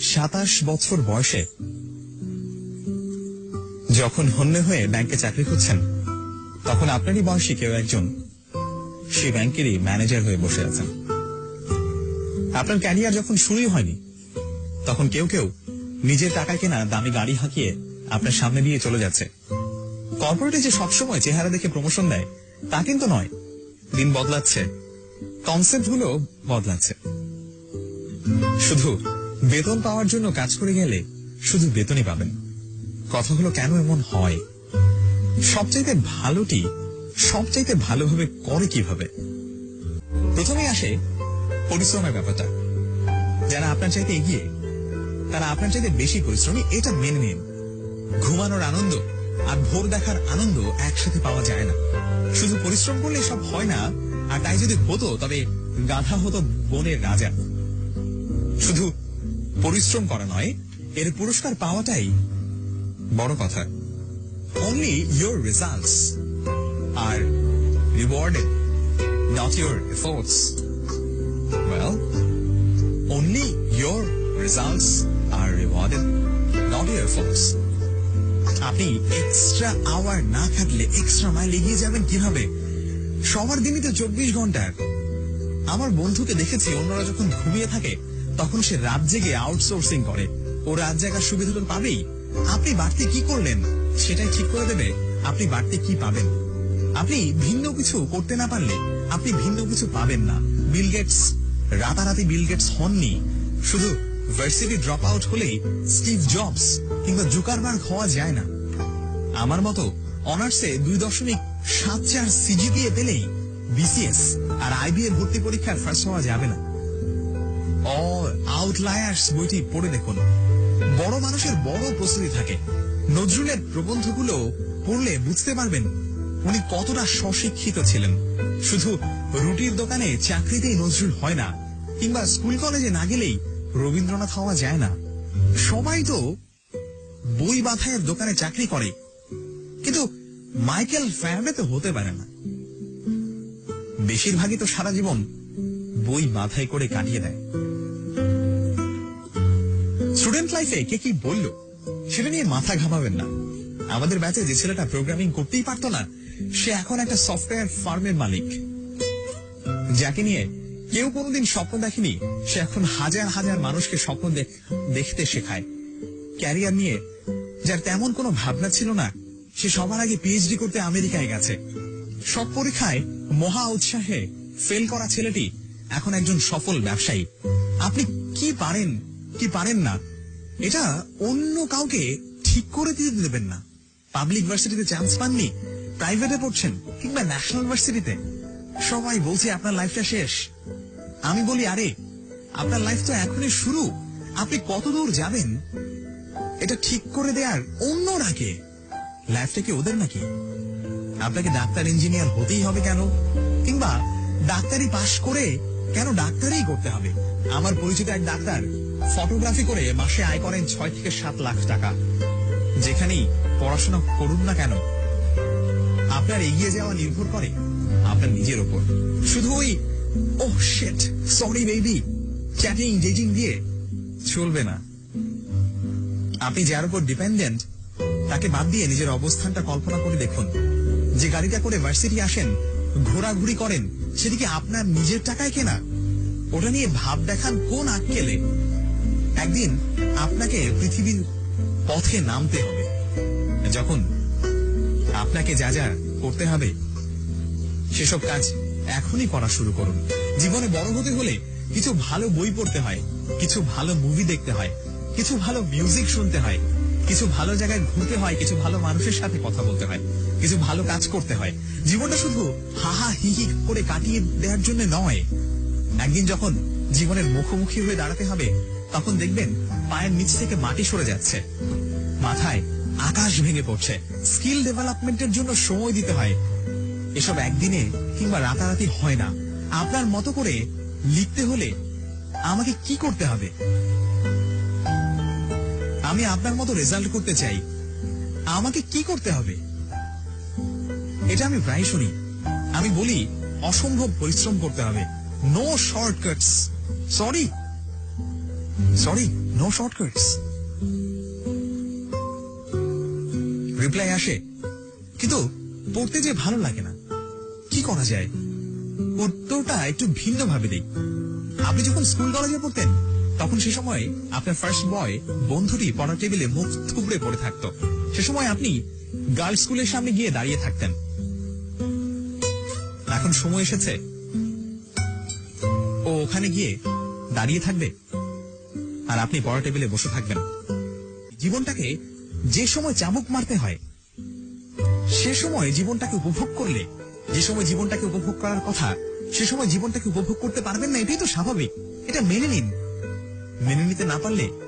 সাতাশ বছর বয়সে যখন হন্যে হয়ে ব্যাংকে চাকরি করছেন তখন আপনারই বয়সী কেউ একজন সেই ব্যাংকেরই ম্যানেজার হয়ে বসে আছেন। আপনার ক্যারিয়ার যখন শুরুই হয়নি, তখন কেউ কেউ নিজের টাকা কেনা দামি গাড়ি হাঁকিয়ে আপনার সামনে দিয়ে চলে যাচ্ছে। কর্পোরেটে যে সবসময় চেহারা দেখে প্রমোশন দেয়, তা কিন্তু নয়। দিন বদলাচ্ছে কনসেপ্টগুলো বদলাচ্ছে। শুধু বেতন পাওয়ার জন্য কাজ করে গেলে শুধু বেতনই পাবেন। কথাগুলো কেন এমন হয়? সবচাইতে ভালোটি সবচাইতে ভালোভাবে করে কীভাবে? প্রথমে আসে পরিশ্রমের ব্যাপারটা। যারা আপনার চাইতে এগিয়ে, তারা আপনার চাইতে বেশি পরিশ্রমী, এটা মেনে নিন। ঘুমানোর আনন্দ আর ভোর দেখার আনন্দ একসাথে পাওয়া যায় না। শুধু পরিশ্রম করলে সব হয় না, আর তাই যদি হতো, তবে গাধা হতো বনের রাজা। শুধু পরিশ্রম করা নয়, এর পুরস্কার পাওয়াটাই বড় কথা। Only your results are rewarded not your efforts well only your results are rewarded not your efforts আপনি এক্সট্রা আওয়ার না খাটলে এক্সট্রা মাইল এগিয়ে যাবেন কীভাবে? সবার দিনই তো চব্বিশ ঘণ্টার আমার বন্ধুকে দেখেছি, অন্যরা যখন ঘুমিয়ে থাকে তখন সে রাত জেগে আউটসোর্সিং করে। ও রাত জায়গার সুবিধা তো পাবেই। আপনি বাড়তি কি করলেন, সেটাই ঠিক করে দেবে। আপনি বাড়তি কি পাবেন? আপনি ভিন্ন কিছু করতে না পারলে আপনি ভিন্ন কিছু পাবেন না। বিল গেটস রাতারাতি বিল গেটস হননি। শুধু ভার্সিটি ড্রপ আউট হলেই স্টিভ জবস কিংবা জুকারবার্গ হওয়া যায় না। আমার মতো অনার্সে দুই দশমিক সাত চার সিজিপিএ পেলেই বিসিএস আর আইবিএ ভর্তি পরীক্ষার ফার্স্ট হওয়া যাবে না। অল আউটলায়ার্স বইটি পড়ে দেখুন। বড় মানুষের বড় প্রস্তুতি থাকে। নজরুলের প্রবন্ধগুলো পড়লে বুঝতে পারবেন উনি কতটা স্বশিক্ষিত ছিলেন। শুধু রুটির দোকানে চাকরিতেই নজরুল হয় না, কিংবা স্কুল কলেজে না গেলেই রবীন্দ্রনাথ হওয়া যায় না। সবাই তো বই বাঁধাইয়ের দোকানে চাকরি করে, কিন্তু মাইকেল ফ্যারাডে তো হতে পারে না। বেশিরভাগই তো সারা জীবন বই বাধাই করে কাটিয়ে দেয়। স্টুডেন্ট লাইফে কে কি বলল? সেটা নিয়ে মাথা ঘামাবেন না। আমাদের ব্যাচে যে ছেলেটা প্রোগ্রামিং করতেই পারতো না, সে এখন একটা সফটওয়্যার ফার্মের মালিক। যাকে নিয়ে কেউ কোনোদিন স্বপ্ন দেখেনি, সে এখন হাজার হাজার মানুষকে স্বপ্ন দেখতে শেখায়। ক্যারিয়ার নিয়ে যার তেমন কোনো ভাবনা ছিল না, সে সবার আগে পিএইচডি করতে আমেরিকায় গেছে। সব পরীক্ষায় মহা উৎসাহে ফেল করা ছেলেটি এখন একজন সফল ব্যবসায়ী। আপনি কি পারেন কি পারেন না এটা অন্য কাউকে ঠিক করে দিতে দেবেন না। পাবলিক ভার্সিটিতে চান্স পাননি প্রাইভেটে পড়ছেন, কিংবা ন্যাশনাল ভার্সিটিতে সবাই বলছে, আপনার লাইফটা শেষ। আমি বলি, আরে, আপনার লাইফ তো এখনই শুরু। আপনি কত দূর যাবেন? এটা ঠিক করে দেয়ার অন্যরা কে লাইফটা কি ওদের নাকি? আপনাকে ডাক্তার ইঞ্জিনিয়ার হতেই হবে কেন? কিংবা ডাক্তারি পাশ করে কেন ডাক্তারই করতে হবে? আমার পরিচিত এক ডাক্তার ফটোগ্রাফি করে মাসে আয় করেন ছয় থেকে সাত লাখ টাকা। যেখানেই পড়াশোনা করুন না কেন, আপনার এগিয়ে যাওয়া নির্ভর করে আপনার নিজের ওপর। শুধু ওই ও শেট সরি বেবি চ্যাটিং ডেটিং দিয়ে চলবে না। আপনি যার উপর ডিপেন্ডেন্ট তাকে বাদ দিয়ে নিজের অবস্থানটা কল্পনা করে দেখুন। যে গাড়িটা করে ভার্সিটি আসেন ঘোরাঘুরি করেন, সেদিকে আপনার নিজের টাকায় কেনা? ওটা নিয়ে ভাব দেখান কোন আক্কেলে। একদিন আপনাকে পৃথিবীর পথে নামতে হবে। যখন আপনাকে যা যা করতে হবে, সেসব কাজ এখনই করা শুরু করুন। জীবনে বড় হতে হলে কিছু ভালো বই পড়তে হয়, কিছু ভালো মুভি দেখতে হয়, কিছু ভালো মিউজিক শুনতে হয়। কিছু ভালো জায়গায় ঘুরতে হয়, কিছু ভালো মানুষের সাথে কথা বলতে হয়, কিছু ভালো কাজ করতে হয়। জীবনটা শুধু হাহা হি হি করে কাটিয়ে দেওয়ার জন্য নয়, একদিন যখন জীবনের মুখোমুখি হয়ে দাঁড়াতে হবে, তখন দেখবেন পায়ের নিচ থেকে মাটি সরে যাচ্ছে। মাথায় আকাশ ভেঙে পড়ছে। স্কিল ডেভেলপমেন্টের জন্য সময় দিতে হয়। এসব একদিনে কিংবা রাতারাতি হয় না। আপনার মতো করে লিখতে হলে আমাকে কি করতে হবে? আমি আপনার মতো রেজাল্ট করতে চাই। আমাকে কি করতে হবে? এটা আমি প্রায় শুনি। আমি বলি, অসম্ভব পরিশ্রম করতে হবে। No shortcuts sorry sorry no shortcuts reply আসে। কিন্তু পড়তে যে ভালো লাগে না। কি করা যায়? উত্তরটা একটু ভিন্ন ভাবে দেই। আপনি যখন স্কুল কলেজে পড়তেন তখন সে সময় আপনার ফার্স্ট বয় বন্ধুটি পড়ার টেবিলে মুখ থুবড়ে পড়ে থাকতো। সে সময় আপনি গার্লস স্কুলের সামনে গিয়ে দাঁড়িয়ে থাকতেন। এখন সময় এসেছে। ও ওখানে গিয়ে দাঁড়িয়ে থাকবে আর আপনি পড়া টেবিলে বসে থাকবেন। জীবনটাকে যে সময় চাবুক মারতে হয়, সে সময় জীবনটাকে উপভোগ করলে, যে সময় জীবনটাকে উপভোগ করার কথা, সে সময় জীবনটাকে উপভোগ করতে পারবেন না, এটাই তো স্বাভাবিক। এটা মেনে নিন। මෙමෙ මිත නපල්ලේ.